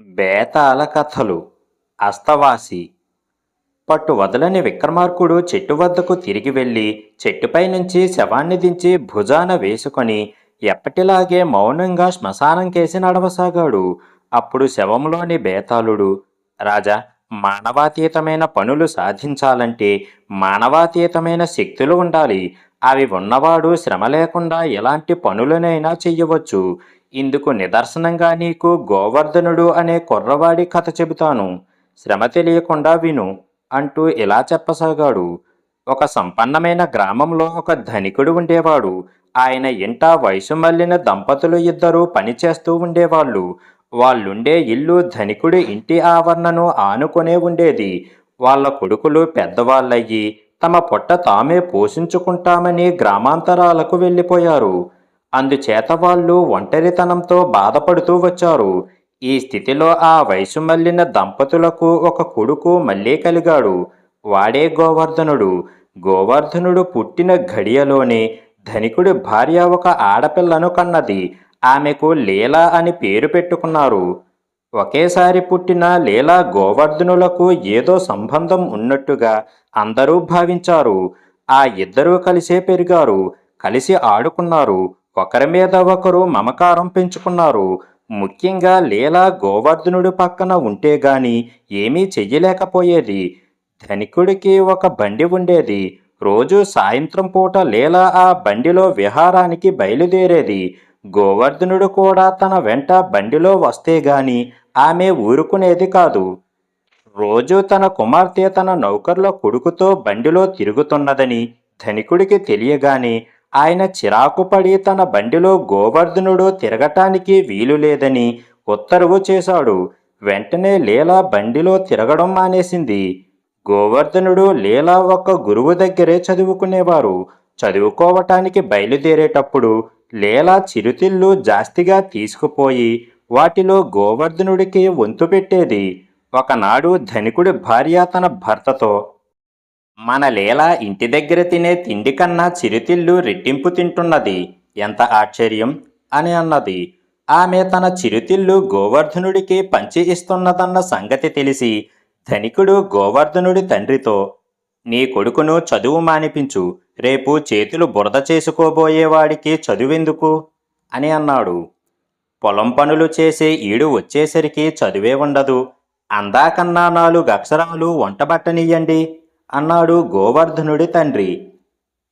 బేతాళ కథలు అస్తవాసి. పట్టు వదలని విక్రమార్కుడు చెట్టు వద్దకు తిరిగి వెళ్ళి చెట్టుపై నుంచి శవాన్ని దించి భుజాన వేసుకొని ఎప్పటిలాగే మౌనంగా శ్మశానం కేసి నడవసాగాడు. అప్పుడు శవంలోని బేతాళుడు రాజా మానవాతీతమైన పనులు సాధించాలంటే మానవాతీతమైన శక్తులు ఉండాలి. అవి ఉన్నవాడు శ్రమ లేకుండా ఎలాంటి పనులనైనా చెయ్యవచ్చు. ఇందుకు నిదర్శనంగా నీకు గోవర్ధనుడు అనే కుర్రవాడి కథ చెబుతాను. శ్రమ తెలియకుండా విను అంటూ ఇలా చెప్పసాగాడు. ఒక సంపన్నమైన గ్రామంలో ఒక ధనికుడు ఉండేవాడు. ఆయన ఇంట వయసు మళ్ళిన దంపతులు ఇద్దరు పనిచేస్తూ ఉండేవాళ్ళు. వాళ్ళుండే ఇల్లు ధనికుడి ఇంటి ఆవరణను ఆనుకునే ఉండేది. వాళ్ళ కొడుకులు పెద్దవాళ్ళయ్యి తమ పొట్ట తామే పోషించుకుంటామని గ్రామాంతరాలకు వెళ్ళిపోయారు. అందుచేత వాళ్ళు ఒంటరితనంతో బాధపడుతూ వచ్చారు. ఈ స్థితిలో ఆ వయసు మళ్ళిన దంపతులకు ఒక కొడుకు మళ్ళీ కలిగాడు. వాడే గోవర్ధనుడు. గోవర్ధనుడు పుట్టిన ఘడియలోనే ధనికుడి భార్య ఒక ఆడపిల్లను కన్నది. ఆమెకు లీలా అని పేరు పెట్టుకున్నారు. ఒకేసారి పుట్టిన లీలా గోవర్ధనులకు ఏదో సంబంధం ఉన్నట్టుగా అందరూ భావించారు. ఆ ఇద్దరూ కలిసే పెరిగారు. కలిసి ఆడుకున్నారు. ఒకరి మీద ఒకరు మమకారం పెంచుకున్నారు. ముఖ్యంగా లీలా గోవర్ధనుడి పక్కన ఉంటే గాని ఏమీ చెయ్యలేకపోయేది. ధనికుడికి ఒక బండి ఉండేది. రోజు సాయంత్రం పూట లీలా ఆ బండిలో విహారానికి బయలుదేరేది. గోవర్ధనుడు కూడా తన వెంట బండిలో వస్తే గాని ఆమె ఊరుకునేది కాదు. రోజు తన కుమార్తె తన నౌకర్ల కొడుకుతో బండిలో తిరుగుతున్నదని ధనికుడికి తెలియగానే ఆయన చిరాకు పడి తన బండిలో గోవర్ధనుడు తిరగటానికి వీలు లేదని ఉత్తర్వు చేశాడు. వెంటనే లీలా బండిలో తిరగడం మానేసింది. గోవర్ధనుడు లీలా ఒక్క గురువు దగ్గరే చదువుకునేవారు. చదువుకోవటానికి బయలుదేరేటప్పుడు లీలా చిరుతిళ్ళు జాస్తిగా తీసుకుపోయి వాటిలో గోవర్ధనుడికి వంతు పెట్టేది. ఒకనాడు ధనికుడి భార్య తన భర్తతో మన లీల ఇంటి దగ్గర తినే తిండి కన్నా చిరుతిళ్ళు రెట్టింపు తింటున్నది. ఎంత ఆశ్చర్యం! అని అన్నది. ఆమె తన చిరుతిళ్ళు గోవర్ధనుడికి పంచి ఇస్తున్నదన్న సంగతి తెలిసి ధనికుడు గోవర్ధనుడి తండ్రితో నీ కొడుకును చదువు మానిపించు. రేపు చేతులు బురద చేసుకోబోయేవాడికి చదువెందుకు అని అన్నాడు. పొలం పనులు చేసే ఈడు వచ్చేసరికి చదువే ఉండదు. అందాకన్నా నాలుగు అక్షరాలు వంటబట్టనియ్యండి అన్నాడు గోవర్ధనుడి తండ్రి.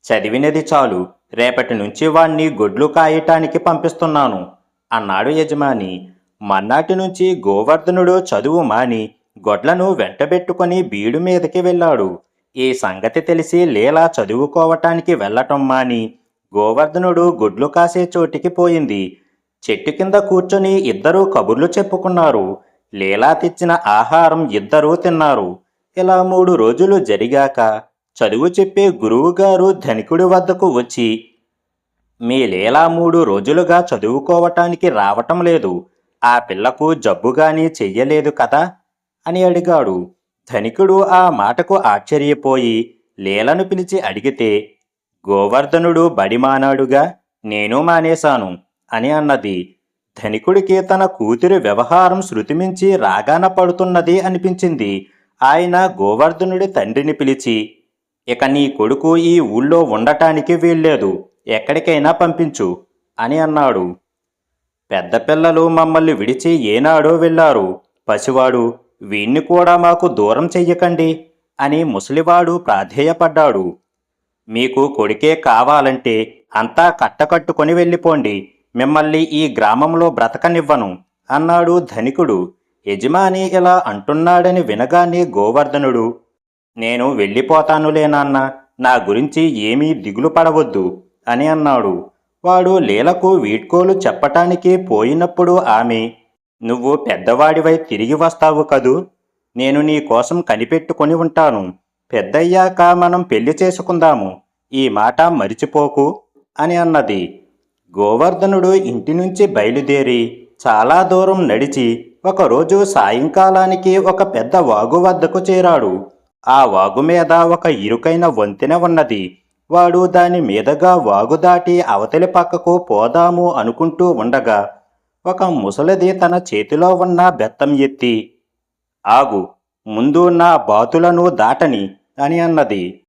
చదివినది చాలు. రేపటి నుంచి వాణ్ణి గొడ్లు కాయటానికి పంపిస్తున్నాను అన్నాడు యజమాని. మన్నాటి నుంచి గోవర్ధనుడు చదువు మాని గొడ్లను వెంటబెట్టుకొని బీడు మీదకి వెళ్ళాడు. ఈ సంగతి తెలిసి లీలా చదువుకోవటానికి వెళ్ళటం మాని గోవర్ధనుడు గుడ్లు కాసే చోటికి పోయింది. చెట్టు కింద కూర్చొని ఇద్దరూ కబుర్లు చెప్పుకున్నారు. లీలా తెచ్చిన ఆహారం ఇద్దరూ తిన్నారు. ఇలా మూడు రోజులు జరిగాక చదువు చెప్పే గురువుగారు ధనికుడి వద్దకు వచ్చి మీ లీలా మూడు రోజులుగా చదువుకోవటానికి రావటం లేదు. ఆ పిల్లకు జబ్బుగాని చెయ్యలేదు కదా? అని అడిగాడు. ధనికుడు ఆ మాటకు ఆశ్చర్యపోయి లీలను పిలిచి అడిగితే గోవర్ధనుడు బడి మానాడుగా నేను మానేశాను అని అన్నది. ధనికుడికి తన కూతురి వ్యవహారం శృతిమించి రాగాన పడుతున్నది అనిపించింది. ఆయన గోవర్ధనుడి తండ్రిని పిలిచి ఇక నీ కొడుకు ఈ ఊళ్ళో ఉండటానికి వీల్లేదు ఎక్కడికైనా పంపించు అని అన్నాడు. పెద్ద పిల్లలు మమ్మల్ని విడిచి ఏనాడో వెళ్ళారు. పసివాడు వీణ్ణి కూడా మాకు దూరం చెయ్యకండి అని ముసలివాడు ప్రాధేయపడ్డాడు. మీకు కొడుకే కావాలంటే అంతా కట్టకట్టుకొని వెళ్ళిపోండి. మిమ్మల్ని ఈ గ్రామంలో బ్రతకనివ్వను అన్నాడు ధనికుడు. యజమాని ఇలా అంటున్నాడని వినగానే గోవర్ధనుడు నేను వెళ్ళిపోతానులే నాన్న నా గురించి ఏమీ దిగులు పడవద్దు అని అన్నాడు. వాడు లీలకు వీడ్కోలు చెప్పటానికి పోయినప్పుడు ఆమె నువ్వు పెద్దవాడివై తిరిగి వస్తావు కదూ? నేను నీ కోసం కనిపెట్టుకొని ఉంటాను. పెద్దయ్యాక మనం పెళ్ళి చేసుకుందాము. ఈ మాట మరిచిపోకు అని అన్నది. గోవర్ధనుడు ఇంటి నుంచి బయలుదేరి చాలా దూరం నడిచి ఒకరోజు సాయంకాలానికి ఒక పెద్ద వాగు వద్దకు చేరాడు. ఆ వాగు మీద ఒక ఇరుకైన వంతెన ఉన్నది. వాడు దాని మీదగా వాగు దాటి అవతలి పక్కకు పోదాము అనుకుంటూ ఉండగా ఒక ముసలిది తన చేతిలో ఉన్న బెత్తం ఎత్తి ఆగు ముందు నా బాతులను దాటని అని అన్నది.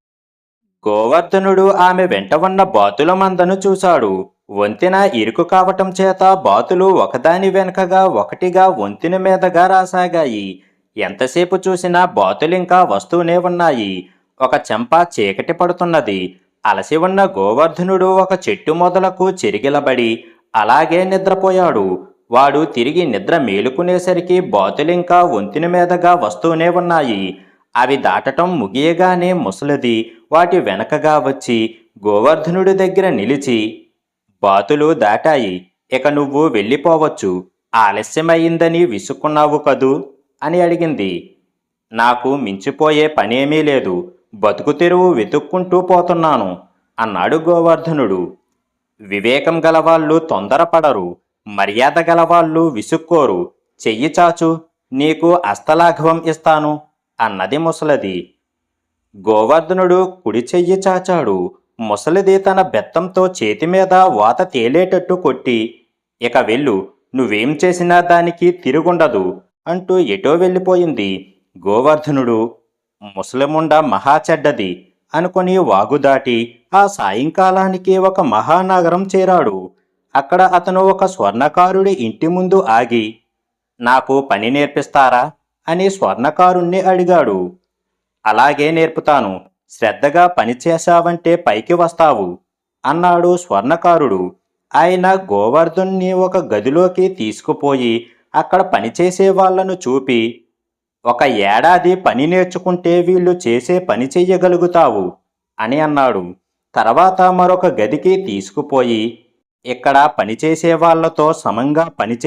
గోవర్ధనుడు ఆమె వెంట ఉన్న బాతుల మందను చూశాడు. వంతెన ఇరుకు కావటం చేత బాతులు ఒకదాని వెనుకగా ఒకటిగా వంతెన మీదగా రాసాగాయి. ఎంతసేపు చూసినా బాతులింకా వస్తూనే ఉన్నాయి. ఒక చెంప చీకటి పడుతున్నది. అలసి ఉన్న గోవర్ధనుడు ఒక చెట్టు మొదలకు చెరిగిలబడి అలాగే నిద్రపోయాడు. వాడు తిరిగి నిద్ర మేలుకునేసరికి బాతులింకా వంతెన మీదగా వస్తూనే ఉన్నాయి. అవి దాటటం ముగియగానే ముసలిది వాటి వెనకగా వచ్చి గోవర్ధనుడి దగ్గర నిలిచి బాతులు దాటాయి. ఇక నువ్వు వెళ్ళిపోవచ్చు. ఆలస్యమయ్యిందని విసుక్కున్నావు కదూ? అని అడిగింది. నాకు మించిపోయే పనేమీ లేదు. బతుకు తెరువు వెతుక్కుంటూ పోతున్నాను అన్నాడు గోవర్ధనుడు. వివేకం గలవాళ్ళు తొందరపడరు. మర్యాద గలవాళ్ళు విసుక్కోరు. చెయ్యి చాచు. నీకు అస్తలాఘవం ఇస్తాను అన్నది ముసలది. గోవర్ధనుడు కుడి చెయ్యి చాచాడు. ముసలిది తన బెత్తంతో చేతి మీద వాత తేలేటట్టు కొట్టి ఇక వెళ్ళు నువ్వేం చేసినా దానికి తిరుగుండదు అంటూ ఎటో వెళ్ళిపోయింది గోవర్ధనుడు. ముసలిముండ మహాచెడ్డది అనుకుని వాగుదాటి ఆ సాయంకాలానికి ఒక మహానగరం చేరాడు. అక్కడ అతను ఒక స్వర్ణకారుడి ఇంటి ముందు ఆగి నాకు పని నేర్పిస్తారా? అని స్వర్ణకారుణ్ణి అడిగాడు. అలాగే నేర్పుతాను. శ్రద్ధగా పనిచేశావంటే పైకి వస్తావు అన్నాడు స్వర్ణకారుడు. ఆయన గోవర్ధుణ్ణి ఒక గదిలోకి తీసుకుపోయి అక్కడ పనిచేసే వాళ్ళను చూపి ఒక ఏడాది పని నేర్చుకుంటే వీళ్ళు చేసే పని చెయ్యగలుగుతావు అని అన్నాడు. తర్వాత మరొక గదికి తీసుకుపోయి ఇక్కడ పనిచేసే వాళ్ళతో సమంగా పని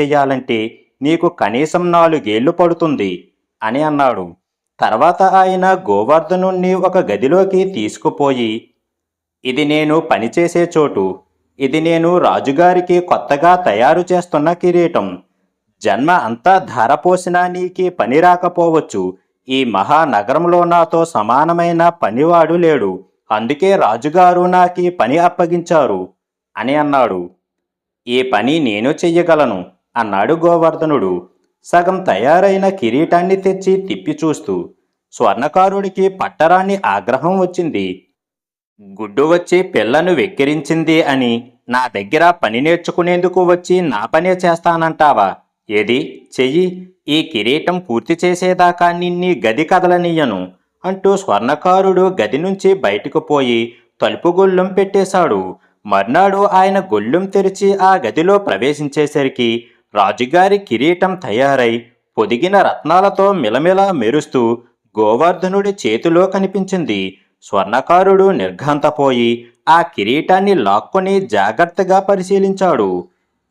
నీకు కనీసం నాలుగేళ్ళు పడుతుంది అని అన్నాడు. తర్వాత ఆయన గోవర్ధనుణ్ణి ఒక గదిలోకి తీసుకుపోయి ఇది నేను పనిచేసే చోటు ఇది నేను రాజుగారికి కొత్తగా తయారు చేస్తున్న కిరీటం. జన్మ అంతా ధారపోసినా నీకి పని రాకపోవచ్చు. ఈ మహానగరంలో నాతో సమానమైన పనివాడు లేడు. అందుకే రాజుగారు నాకీ పని అప్పగించారు అని అన్నాడు. ఈ పని నేను చెయ్యగలను అన్నాడు గోవర్ధనుడు. సగం తయారైన కిరీటాన్ని తెచ్చి తిప్పి చూస్తూ స్వర్ణకారుడికి పట్టరాని ఆగ్రహం వచ్చింది. గుడ్డు వచ్చి పిల్లను వెక్కిరించింది అని నా దగ్గర పని నేర్చుకునేందుకు వచ్చి నా పనే చేస్తానంటావా? ఏది? చెయ్యి. ఈ కిరీటం పూర్తి చేసేదాకా నిన్ని గది కదలనియ్యను అంటూ స్వర్ణకారుడు గది నుంచి బయటకు పోయి తలుపు గొళ్ళెం పెట్టేశాడు. మర్నాడు ఆయన గొళ్ళెం తెరిచి ఆ గదిలో ప్రవేశించేసరికి రాజుగారి కిరీటం తయారై పొదిగిన రత్నాలతో మిలమిలా మెరుస్తూ గోవర్ధనుడి చేతిలో కనిపించింది. స్వర్ణకారుడు నిర్ఘాంతపోయి ఆ కిరీటాన్ని లాక్కొని జాగ్రత్తగా పరిశీలించాడు.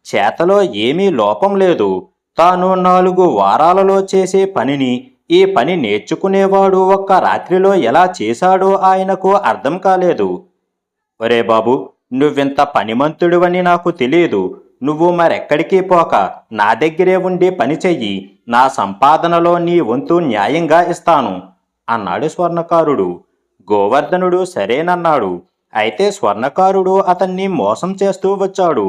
చేతలో ఏమీ లోపం లేదు. తాను నాలుగు వారాలలో చేసే పనిని ఈ పని నేర్చుకునేవాడు ఒక్క రాత్రిలో ఎలా చేశాడో ఆయనకు అర్థం కాలేదు. ఒరే బాబు నువ్వింత పనిమంతుడివని నాకు తెలియదు. నువ్వు మరెక్కడికి పోక నా దగ్గరే ఉండి పని చెయ్యి నా సంపాదనలో నీ వంతు న్యాయంగా ఇస్తాను అన్నాడు స్వర్ణకారుడు. గోవర్ధనుడు సరేనన్నాడు. అయితే స్వర్ణకారుడు అతన్ని మోసం చేస్తూ వచ్చాడు.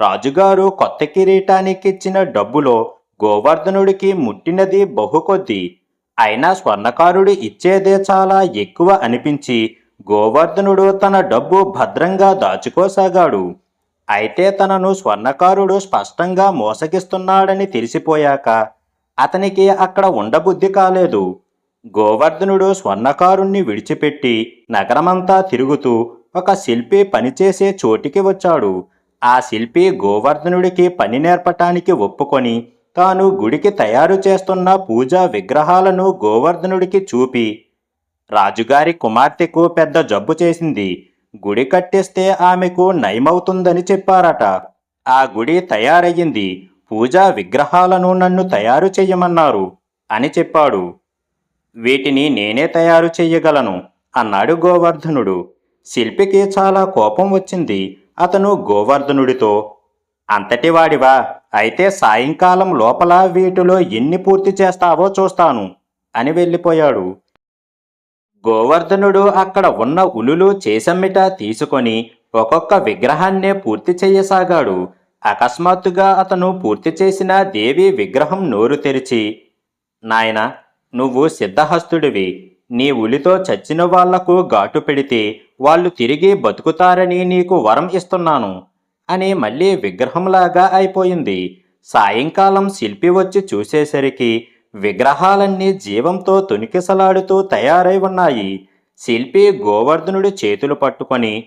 రాజుగారు కొత్త కిరీటానికిచ్చిన డబ్బులో గోవర్ధనుడికి ముట్టినది బహుకొద్ది అయినా స్వర్ణకారుడు ఇచ్చేదే చాలా ఎక్కువ అనిపించి గోవర్ధనుడు తన డబ్బు భద్రంగా దాచుకోసాగాడు. అయితే తనను స్వర్ణకారుడు స్పష్టంగా మోసగిస్తున్నాడని తెలిసిపోయాక అతనికి అక్కడ ఉండబుద్ధి కాలేదు. గోవర్ధనుడు స్వర్ణకారుణ్ణి విడిచిపెట్టి నగరమంతా తిరుగుతూ ఒక శిల్పి పనిచేసే చోటికి వచ్చాడు. ఆ శిల్పి గోవర్ధనుడికి పని నేర్పటానికి ఒప్పుకొని తాను గుడికి తయారు చేస్తున్న పూజా విగ్రహాలను గోవర్ధనుడికి చూపి రాజుగారి కుమార్తెకు పెద్ద జబ్బు చేసింది. గుడి కట్టేస్తే ఆమెకు నయమవుతుందని చెప్పారట. ఆ గుడి తయారయ్యింది. పూజా విగ్రహాలను నన్ను తయారు చెయ్యమన్నారు అని చెప్పాడు. వీటిని నేనే తయారు చెయ్యగలను అన్నాడు గోవర్ధనుడు. శిల్పికి చాలా కోపం వచ్చింది. అతను గోవర్ధనుడితో అంతటి వాడివా అయితే సాయంకాలం లోపల వీటిలో ఎన్ని పూర్తి చేస్తావో చూస్తాను అని వెళ్ళిపోయాడు. గోవర్ధనుడు అక్కడ ఉన్న ఉలులు చేసమ్మిట తీసుకొని ఒక్కొక్క విగ్రహాన్నే పూర్తి చేయసాగాడు అకస్మాత్తుగా అతను పూర్తి చేసిన దేవి విగ్రహం నోరు తెరిచి నాయనా నువ్వు సిద్ధహస్తుడివి. నీ ఉలితో చచ్చిన వాళ్ళకు ఘాటు పెడితే వాళ్ళు తిరిగి బతుకుతారని నీకు వరం ఇస్తున్నాను అని మళ్ళీ విగ్రహంలాగా అయిపోయింది. సాయంకాలం శిల్పి వచ్చి చూసేసరికి విగ్రహాలన్నీ జీవంతో తునికిసలాడుతూ తయారై ఉన్నాయి. శిల్పి గోవర్ధనుడి చేతులు పట్టుకొని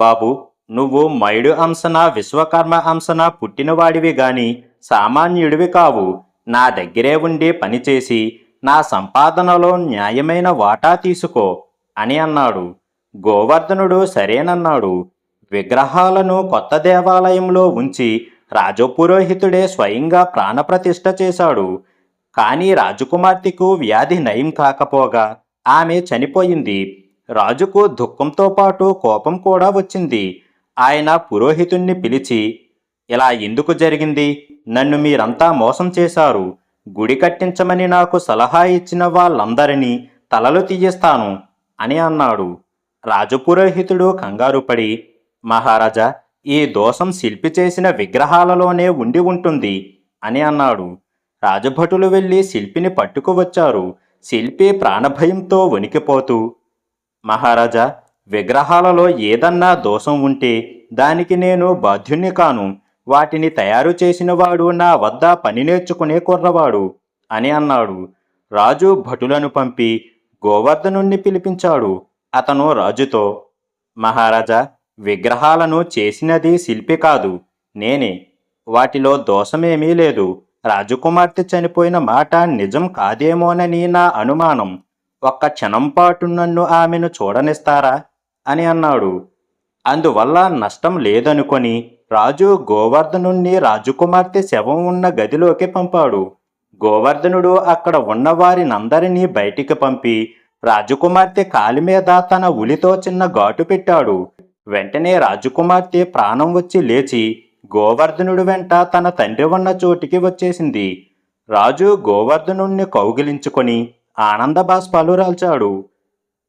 బాబు నువ్వు మయుడు అంశన విశ్వకర్మ అంశన పుట్టినవాడివి గాని సామాన్యుడివి కావు. నా దగ్గరే ఉండి పనిచేసి నా సంపాదనలో న్యాయమైన వాటా తీసుకో అని అన్నాడు. గోవర్ధనుడు సరేనన్నాడు. విగ్రహాలను కొత్త దేవాలయంలో ఉంచి రాజపురోహితుడే స్వయంగా ప్రాణప్రతిష్ఠ చేశాడు. కానీ రాజకుమార్తెకు వ్యాధి నయం కాకపోగా ఆమె చనిపోయింది. రాజుకు దుఃఖంతో పాటు కోపం కూడా వచ్చింది. ఆయన పురోహితుణ్ణి పిలిచి ఇలా ఎందుకు జరిగింది? నన్ను మీరంతా మోసం చేశారు. గుడి కట్టించమని నాకు సలహా ఇచ్చిన వాళ్ళందరినీ తలలు తీయిస్తాను అని అన్నాడు. రాజపురోహితుడు కంగారుపడి మహారాజా ఈ దోషం శిల్పి చేసిన విగ్రహాలలోనే ఉండి ఉంటుంది అని అన్నాడు. రాజభటులు వెళ్ళి శిల్పిని పట్టుకువచ్చారు. శిల్పి ప్రాణభయంతో వణికిపోతూ మహారాజా విగ్రహాలలో ఏదన్నా దోషం ఉంటే దానికి నేను బాధ్యుణ్ణి కాను. వాటిని తయారు చేసినవాడు నా వద్ద పని నేర్చుకునే కుర్రవాడు అని అన్నాడు. రాజు భటులను పంపి గోవర్ధనుణ్ణి పిలిపించాడు. అతను రాజుతో మహారాజా విగ్రహాలను చేసినది శిల్పి కాదు. నేనే. వాటిలో దోషమేమీ లేదు. రాజకుమార్తె చనిపోయిన మాట నిజం కాదేమోనని నా అనుమానం. ఒక్క క్షణం పాటు నన్ను ఆమెను చూడనిస్తారా? అని అన్నాడు. అందువల్ల నష్టం లేదనుకొని రాజు గోవర్ధనుణ్ణి రాజకుమార్తె శవం ఉన్న గదిలోకి పంపాడు. గోవర్ధనుడు అక్కడ ఉన్న వారినందరినీ బయటికి పంపి రాజకుమార్తె కాలి మీద తన ఉలితో చిన్న ఘాటు పెట్టాడు. వెంటనే రాజకుమార్తె ప్రాణం వచ్చి లేచి గోవర్ధనుడు వెంట తన తండ్రి ఉన్న చోటికి వచ్చేసింది. రాజు గోవర్ధనుణ్ణి కౌగిలించుకొని ఆనంద బాష్పాలు రాల్చాడు.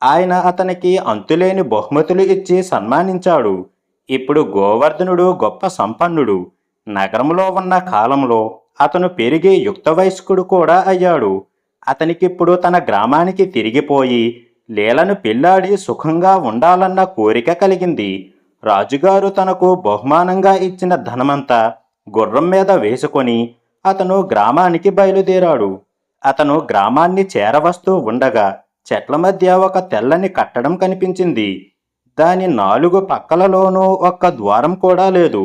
ఆయన అతనికి అంతులేని బహుమతులు ఇచ్చి సన్మానించాడు. ఇప్పుడు గోవర్ధనుడు గొప్ప సంపన్నుడు. నగరంలో ఉన్న కాలంలో అతను పెరిగి యుక్త వయస్కుడు కూడా అయ్యాడు. అతనికిప్పుడు తన గ్రామానికి తిరిగిపోయి లీలను పెళ్ళాడి సుఖంగా ఉండాలన్న కోరిక కలిగింది. రాజుగారు తనకు బహుమానంగా ఇచ్చిన ధనమంతా గుర్రం మీద వేసుకొని అతను గ్రామానికి బయలుదేరాడు. అతను గ్రామాన్ని చేరవస్తూ ఉండగా చెట్ల మధ్య ఒక తెల్లని కట్టడం కనిపించింది. దాని నాలుగు పక్కలలోనూ ఒక్క ద్వారం కూడా లేదు.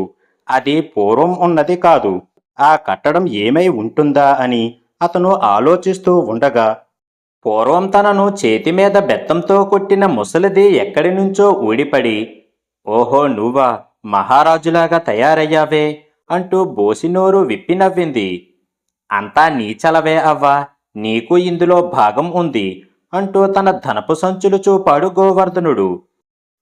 అది పూర్వం ఉన్నది కాదు. ఆ కట్టడం ఏమై ఉంటుందా అని అతను ఆలోచిస్తూ ఉండగా పూర్వం తనను చేతి మీద బెత్తంతో కొట్టిన ముసలిది ఎక్కడి నుంచో ఊడిపడి ఓహో నువ్వా మహారాజులాగా తయారయ్యావే అంటూ బోసినోరు విప్పి నవ్వింది. అంతా నీచలవే అవ్వా నీకు ఇందులో భాగం ఉంది అంటూ తన ధనపు సంచులు చూపాడు గోవర్ధనుడు.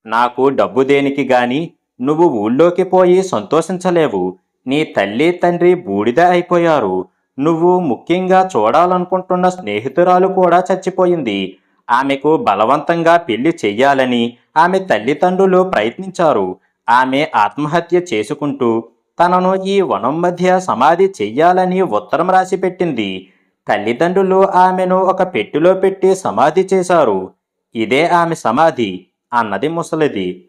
నాకు డబ్బు దేనికి గాని నువ్వు ఊళ్ళోకి పోయి సంతోషించలేవు. నీ తల్లి తండ్రి బూడిద అయిపోయారు. నువ్వు ముఖ్యంగా చూడాలనుకుంటున్న స్నేహితురాలు కూడా చచ్చిపోయింది. ఆమెకు బలవంతంగా పెళ్ళి చెయ్యాలని ఆమె తల్లిదండ్రులు ప్రయత్నించారు. ఆమె ఆత్మహత్య చేసుకుంటూ తనను ఈ వనం మధ్య సమాధి చెయ్యాలని ఉత్తరం రాసి పెట్టింది తల్లిదండ్రులు ఆమెను ఒక పెట్టిలో పెట్టి సమాధి చేశారు. ఇదే ఆమె సమాధి అన్నది ముసలిది.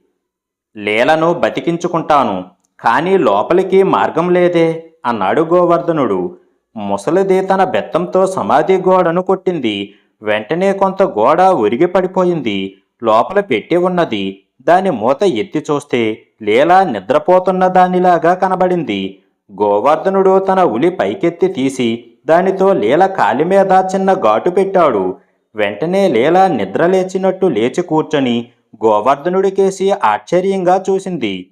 లీలను బతికించుకుంటాను కానీ లోపలికి మార్గం లేదే అన్నాడు గోవర్ధనుడు. ముసలిది తన బెత్తంతో సమాధి గోడను కొట్టింది. వెంటనే కొంత గోడ ఒరిగి పడిపోయింది. లోపల పెట్టి ఉన్నది. దాని మూత ఎత్తి చూస్తే లీల నిద్రపోతున్న దానిలాగా కనబడింది. గోవర్ధనుడు తన ఉలి పైకెత్తి తీసి దానితో లీల కాలి మీద చిన్న ఘాటు పెట్టాడు. వెంటనే లీల నిద్రలేచినట్టు లేచి కూర్చొని గోవర్ధనుడికేసి ఆశ్చర్యంగా చూసింది.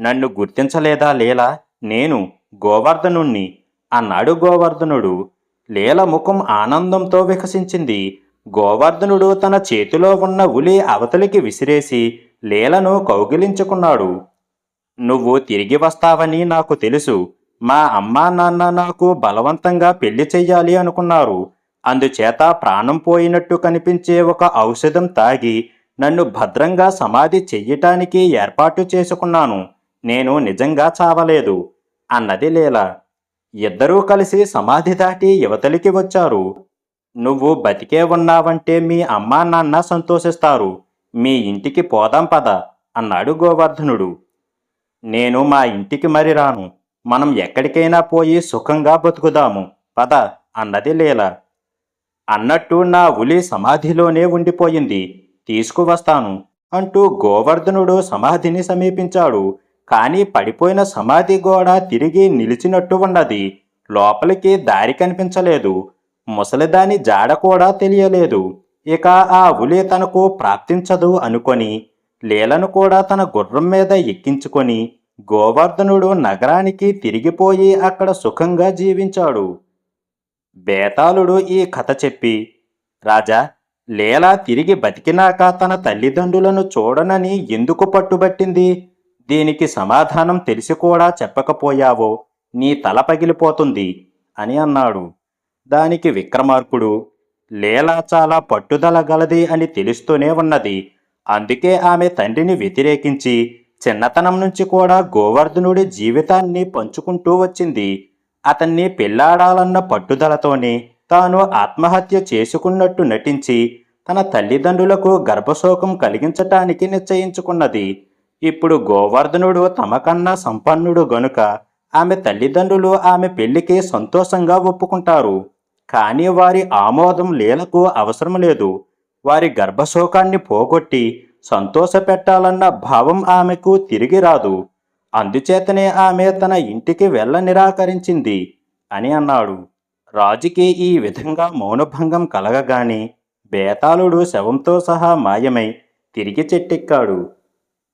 నన్ను గుర్తించలేదా లీల? నేను గోవర్ధనుణ్ణి అన్నాడు గోవర్ధనుడు. లీల ముఖం ఆనందంతో వికసించింది. గోవర్ధనుడు తన చేతిలో ఉన్న ఉలి అవతలికి విసిరేసి లీలను కౌగిలించుకున్నాడు. నువ్వు తిరిగి వస్తావని నాకు తెలుసు. మా అమ్మా నాన్న నాకు బలవంతంగా పెళ్ళి చెయ్యాలి అనుకున్నారు. అందుచేత ప్రాణం పోయినట్టు కనిపించే ఒక ఔషధం తాగి నన్ను భద్రంగా సమాధి చెయ్యటానికి ఏర్పాటు చేసుకున్నాను. నేను నిజంగా చావలేదు అన్నది లీల. ఇద్దరూ కలిసి సమాధి దాటి యువతలికి వచ్చారు. నువ్వు బతికే ఉన్నావంటే మీ అమ్మా నాన్న సంతోషిస్తారు. మీ ఇంటికి పోదాం పద అన్నాడు గోవర్ధనుడు. నేను మా ఇంటికి మరి రాను. మనం ఎక్కడికైనా పోయి సుఖంగా బతుకుదాము. పద అన్నది లీల. అన్నట్టు నా ఉలి సమాధిలోనే ఉండిపోయింది. తీసుకువస్తాను అంటూ గోవర్ధనుడు సమాధిని సమీపించాడు. కానీ పడిపోయిన సమాధి గోడ తిరిగి నిలిచినట్టు ఉన్నది. లోపలికి దారి కనిపించలేదు. ముసలిదాని జాడ కూడా తెలియలేదు. ఇక ఆ ఉలి తనకు ప్రాప్తించదు అనుకొని లీలను కూడా తన గుర్రం మీద ఎక్కించుకొని గోవర్ధనుడు నగరానికి తిరిగిపోయి అక్కడ సుఖంగా జీవించాడు. బేతాళుడు ఈ కథ చెప్పి రాజా లీల తిరిగి బతికినాక తన తల్లిదండ్రులను చూడనని ఎందుకు పట్టుబట్టింది? దీనికి సమాధానం తెలిసి కూడా చెప్పకపోయావో నీ తల పగిలిపోతుంది అని అన్నాడు. దానికి విక్రమార్కుడు లీలా చాలా పట్టుదల గలది అని తెలుస్తూనే ఉన్నది. అందుకే ఆమె తండ్రిని వ్యతిరేకించి చిన్నతనం నుంచి కూడా గోవర్ధనుడి జీవితాన్ని పంచుకుంటూ వచ్చింది. అతన్ని పెళ్ళాడాలన్న పట్టుదలతోనే తాను ఆత్మహత్య చేసుకున్నట్టు నటించి తన తల్లిదండ్రులకు గర్భశోకం కలిగించటానికి నిశ్చయించుకున్నది. ఇప్పుడు గోవర్ధనుడు తమకన్నా సంపన్నుడు గనుక ఆమె తల్లిదండ్రులు ఆమె పెళ్ళికి సంతోషంగా ఒప్పుకుంటారు. కానీ వారి ఆమోదం లీలకు అవసరం లేదు. వారి గర్భశోకాన్ని పోగొట్టి సంతోషపెట్టాలన్న భావం ఆమెకు తిరిగి రాదు. అందుచేతనే ఆమె తన ఇంటికి వెళ్ళ నిరాకరించింది అని అన్నాడు. రాజుకి ఈ విధంగా మౌనభంగం కలగగానే బేతాళుడు శవంతో సహా మాయమై తిరిగి చెట్టెక్కాడు.